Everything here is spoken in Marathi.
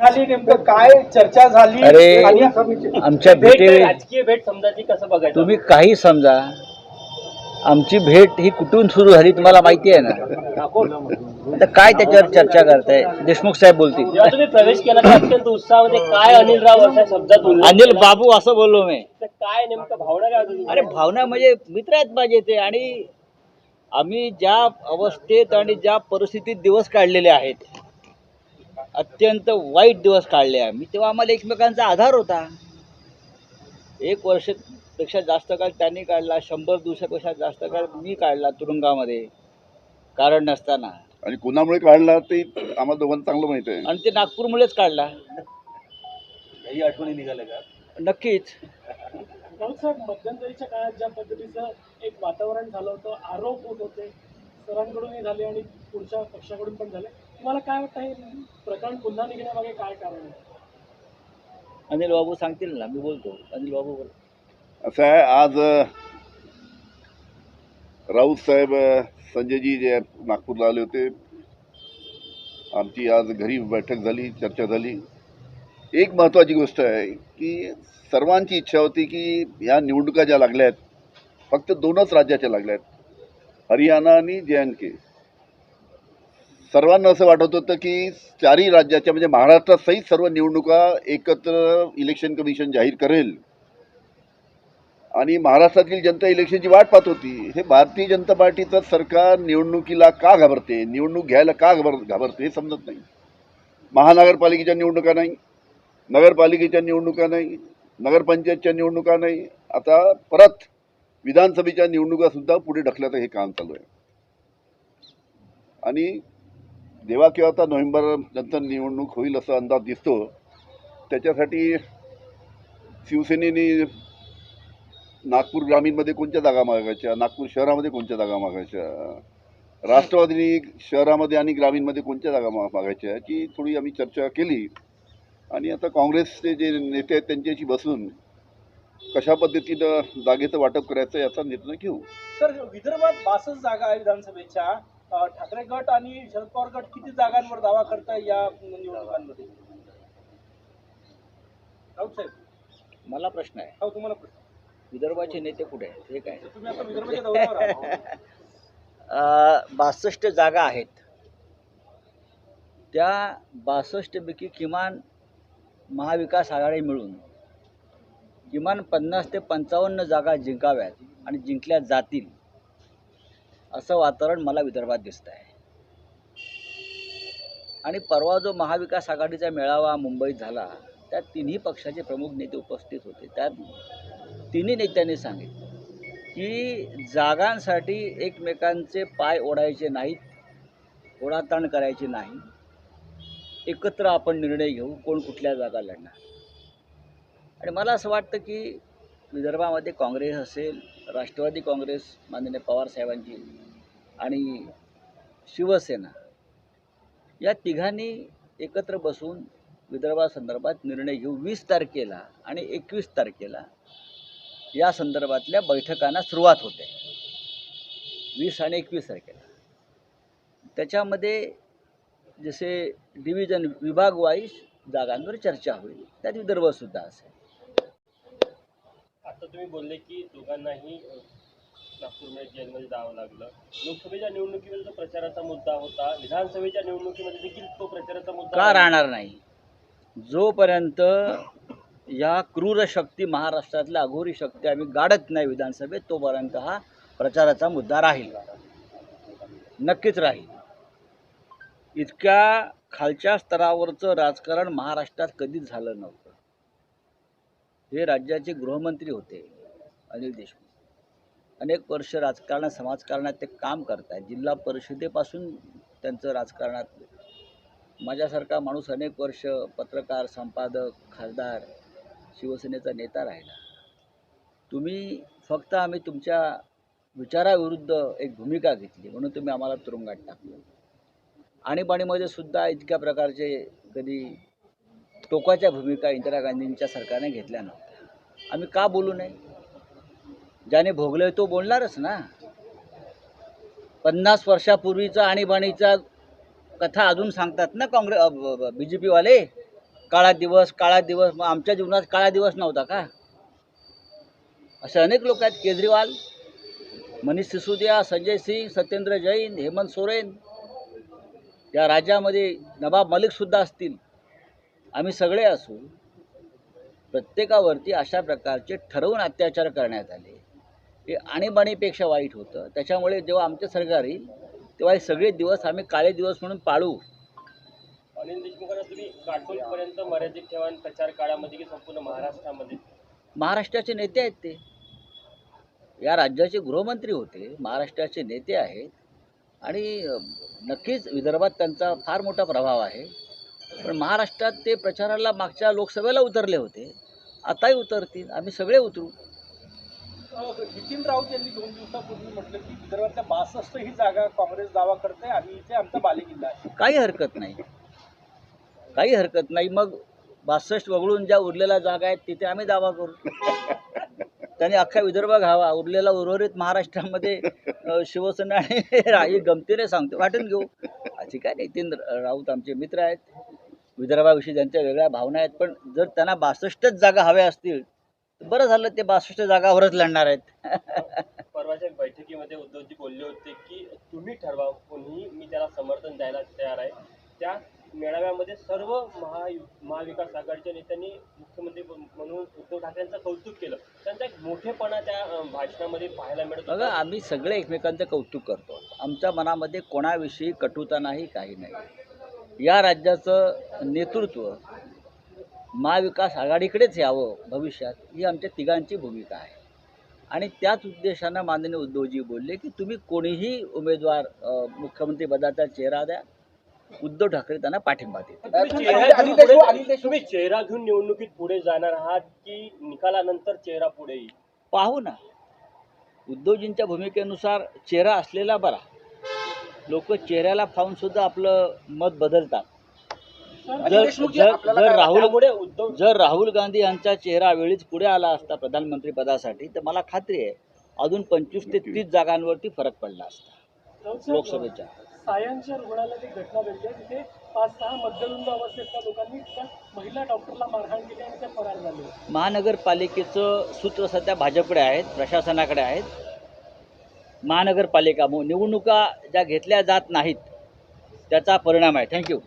झाली नेमकं काय चर्चा झाली अरे, आणि आमच्या भेट भेटे राजकीय भेट समजायची कसं बघायचं? तुम्ही काही समजा आमची भेट ही कुठून सुरू झाली तुम्हाला माहिती आहे ना? आता काय त्याच्यावर चर्चा करताय? देशमुख साहेब बोलतील. जेव्हा तुम्ही प्रवेश केला तर अत्यंत उत्साहामध्ये काय अनिल राव अशा शब्दात उल्लेख अनिल केला? बाबू असं बोललो मी. तर काय नेमकं भावना काय अरे भावना म्हणजे मित्र आहेत माझे ते आणि आम्ही ज्या अवस्थेत आणि ज्या परिस्थितीत दिवस काढलेले आहेत अत्यंत वाईट दिवस काढले आम्ही. तेव्हा आम्हाला एकमेकांचा आधार होता. एक वर्षपेक्षा जास्त काळ त्यांनी काढला शंभर दिवसापेक्षा जास्त काळ मी काढला तुरुंगामध्ये कारण नसताना. आणि कुणामुळे काढला ते आम्हाला दोघांना चांगलं माहीत आहे. आणि ते नागपूरमुळेच काढला. काही आठवणी निघाल्या का? नक्कीच. साहेब मध्यंतरीच्या काळात ज्या पद्धतीचं एक वातावरण झालं होतं आरोप होत होते सरांकडूनही झाले आणि पुढच्या पक्षाकडून पण झाले. तुम्हाला काय वाटतं हे प्रकरण पुन्हा निघण्यामागे काय कारण आहे? अनिल बाबू सांगतील ना मी बोलतो. अनिल बाबू बोल. असं आहे आज राऊत साहेब संजयजी जे नागपूरला आले होते आमची आज घरी बैठक झाली चर्चा झाली. एक महत्त्वाची गोष्ट आहे की सर्वांची इच्छा होती की ह्या निवडणुका ज्या लागल्या आहेत फक्त दोनच राज्याच्या लागल्या आहेत हरियाणा आणि जे एन के. सर्वांना असं वाटत होतं की चारही राज्याच्या म्हणजे महाराष्ट्रासहित सर्व निवडणुका एकत्र इलेक्शन कमिशन जाहीर करेल. आणि महाराष्ट्रातील जनता इलेक्शनची वाट पाहत होती. हे भारतीय जनता पार्टीचं सरकार निवडणुकीला का घाबरते? निवडणूक घ्यायला का घाबर घाबरते हे समजत नाही. महानगरपालिकेच्या निवडणुका नाही. नगरपालिकेच्या निवडणुका नाही. नगरपंचायतच्या निवडणुका नाही. आता परत विधानसभेच्या निवडणुकासुद्धा पुढे ढकल्याचं हे काम चालू आहे. आणि जेव्हा किंवा आता नोव्हेंबर नंतर निवडणूक होईल असा अंदाज दिसतो त्याच्यासाठी शिवसेनेने नागपूर ग्रामीणमध्ये कोणत्या जागा मागायच्या? नागपूर शहरामध्ये कोणत्या जागा मागायच्या? राष्ट्रवादीने शहरामध्ये आणि ग्रामीणमध्ये कोणत्या जागा मागायच्या? याची थोडी आम्ही चर्चा केली. आणि आता काँग्रेसचे जे नेते आहेत त्यांच्याशी बसून कशा पद्धतीनं जागेचं वाटप करायचं याचा निर्णय घेऊ. सर विदर्भात बासष्ट जागा आहे विधानसभेच्या. ठाकरे गट आणि शरद पवार गट किती जागांवर दावा करताय या निवडणुकांमध्ये? राऊत साहेब. मला प्रश्न आहे. हो तुम्हाला प्रश्न. विदर्भाचे नेते कुठे आहेत? हे काय? तुम्ही आता विदर्भाच्या दौऱ्यावर आहात. बासष्ट जागा आहेत. त्या बासष्टपैकी किमान महाविकास आघाडी मिळून किमान पन्नास ते पंचावन्न जागा जिंकाव्यात आणि जिंकल्या जातील. असं वातावरण मला विदर्भात दिसतं आहे आणि परवा जो महाविकास आघाडीचा मेळावा मुंबईत झाला त्या तिन्ही पक्षाचे प्रमुख नेते उपस्थित होते. त्यात तिन्ही नेत्यांनी सांगितलं की जागांसाठी एकमेकांचे पाय ओढायचे नाहीत ओढाताण करायचे नाही. एकत्र आपण निर्णय घेऊ कोण कुठल्या जागा लढणार. आणि मला असं वाटतं की विदर्भामध्ये काँग्रेस असेल राष्ट्रवादी काँग्रेस माननीय पवारसाहेबांची आणि शिवसेना या तिघांनी एकत्र बसून विदर्भासंदर्भात निर्णय घेऊ वीस तारखेला आणि एकवीस तारखेला या संदर्भातल्या बैठकांना सुरुवात होते. वीस आणि एकवीस तारखेला. त्याच्यामध्ये जसे डिव्हिजन विभागवाईज जागांवर चर्चा होईल त्यात विदर्भसुद्धा असेल. आता तुम्ही बोलले की दोघांनाही नागपूरमध्ये जेलमध्ये जावं लागलं. लोकसभेच्या निवडणुकीमध्ये जो प्रचाराचा मुद्दा होता. विधानसभेच्या निवडणुकीमध्ये देखील तो प्रचाराचा मुद्दा का. राहणार नाही? जोपर्यंत या क्रूर शक्ती महाराष्ट्रातल्या अघोरी शक्ती आम्ही गाडत नाही विधानसभेत तोपर्यंत हा प्रचाराचा मुद्दा राहील. नक्कीच राहील. इतक्या खालच्या स्तरावरचं राजकारण महाराष्ट्रात कधीच झालं नव्हतं. हे राज्याचे गृहमंत्री होते अनिल देशमुख. अनेक वर्ष राजकारणात समाजकारणात ते काम करत आहेत जिल्हा परिषदेपासून त्यांचं राजकारणात माझ्यासारखा माणूस अनेक वर्ष पत्रकार संपादक खासदार शिवसेनेचा नेता राहिला. तुम्ही फक्त आम्ही तुमच्या विचाराविरुद्ध एक भूमिका घेतली म्हणून तुम्ही आम्हाला तुरुंगात टाकलं. आणीबाणीमध्ये सुद्धा इतक्या प्रकारचे कधी टोकाच्या भूमिका इंदिरा गांधींच्या सरकारने घेतल्या नव्हत्या. आम्ही का बोलू नये? ज्याने भोगलं तो बोलणारच ना. पन्नास वर्षापूर्वीचा आणीबाणीचा कथा अजून सांगतात ना काँग्रेस बी जे पीवाले काळा दिवस काळा दिवस मग आमच्या जीवनात काळा दिवस नव्हता का? असे अनेक लोक आहेत केजरीवाल मनीष सिसोदिया संजय सिंग सत्येंद्र जैन हेमंत सोरेन. या राज्यामध्ये नवाब मलिकसुद्धा असतील. आम्ही सगळे असू प्रत्येकावरती अशा प्रकारचे ठरवून अत्याचार करण्यात आले. हे आणीबाणीपेक्षा वाईट होतं. त्याच्यामुळे जेव्हा आमचं सरकार येईल तेव्हा हे सगळे दिवस आम्ही काळे दिवस म्हणून पाळू. अनिल देशमुखांना तुम्ही मर्यादित ठेवा प्रचार काळामध्ये की संपूर्ण महाराष्ट्रामध्ये? महाराष्ट्राचे नेते आहेत ते. या राज्याचे गृहमंत्री होते महाराष्ट्राचे नेते आहेत. आणि नक्कीच विदर्भात त्यांचा फार मोठा प्रभाव आहे. पण महाराष्ट्रात ते प्रचाराला मागच्या लोकसभेला उतरले होते. आताही उतरतील. आम्ही सगळे उतरू. नितीन राऊत यांनी दोन दिवसापूर्वी म्हटलं की विदर्भातल्या बासष्ट ही जागा काँग्रेस दावा करते आणि इथे आमचा बालेकिल्ला आहे. काही हरकत नाही. काही हरकत नाही. मग बासष्ट वगळून ज्या उरलेल्या जागा आहेत तिथे आम्ही दावा करू. त्याने अख्खा विदर्भ घ्यावा उरलेला उर्वरित महाराष्ट्रामध्ये शिवसेना आणि राही गमतीने सांगतो. वाटून घेऊ. अशी काय नितीन राऊत आमचे मित्र आहेत. विदर्भाविषयी त्यांच्या वेगळ्या भावना आहेत पण जर त्यांना बासष्टच जागा हव्या असतील तर बरं झालं ते बासष्ट जागावरच लढणार आहेत. परवाच्या बैठकीमध्ये उद्धवजी बोलले होते की तुम्ही ठरवा कोणीही मी त्याला समर्थन द्यायला तयार आहे. त्या मेळाव्यामध्ये सर्व महा महाविकास आघाडीच्या नेत्यांनी मुख्यमंत्री म्हणून उद्धव ठाकरेंचं कौतुक केलं. त्यांचा एक मोठेपणा त्या भाषणामध्ये पाहायला मिळत बघा आम्ही सगळे एकमेकांचं कौतुक करतो. आमच्या मनामध्ये कोणाविषयी कटुता नाही काही नाही. या राज्याचं नेतृत्व महाविकास आघाडीकडेच यावं भविष्यात ही आमच्या तिघांची भूमिका आहे. आणि त्याच उद्देशानं माननीय उद्धवजी बोलले की तुम्ही कोणीही उमेदवार अ, मुख्यमंत्रीपदाचा चेहरा द्या. उद्धव ठाकरे त्यांना पाठिंबा देतील. तुम्ही चेहरा घेऊन निवडणुकीत पुढे जाणार आहात की निकालानंतर चेहरा पुढे येईल? पाहू ना. उद्धवजींच्या भूमिकेनुसार चेहरा असलेला बरा. लोक चेहऱ्याला पाहून सुद्धा आपलं मत बदलतात. जर जर जर राहुल जर राहुल गांधी यांचा चेहरा वेळीच पुढे आला असता प्रधानमंत्री पदासाठी तर मला खात्री आहे अजून पंचवीस ते तीस जागांवरती फरक पडला असता. लोकसभेच्या. सायांच्या रुग्णालयात एक घटना घडली आहे तिथे पाच सहा मध्यरुंद अवस्थेतल्या लोकांनी त्या महिला डॉक्टरला मारहाण केली आणि त्या फरार झाले महानगरपालिकेचं सूत्र सध्या भाजपकडे आहेत प्रशासनाकडे आहेत. महानगरपालिका मो- निवडणुका ज्या घेतल्या जात नाहीत त्याचा परिणाम आहे. थँक्यू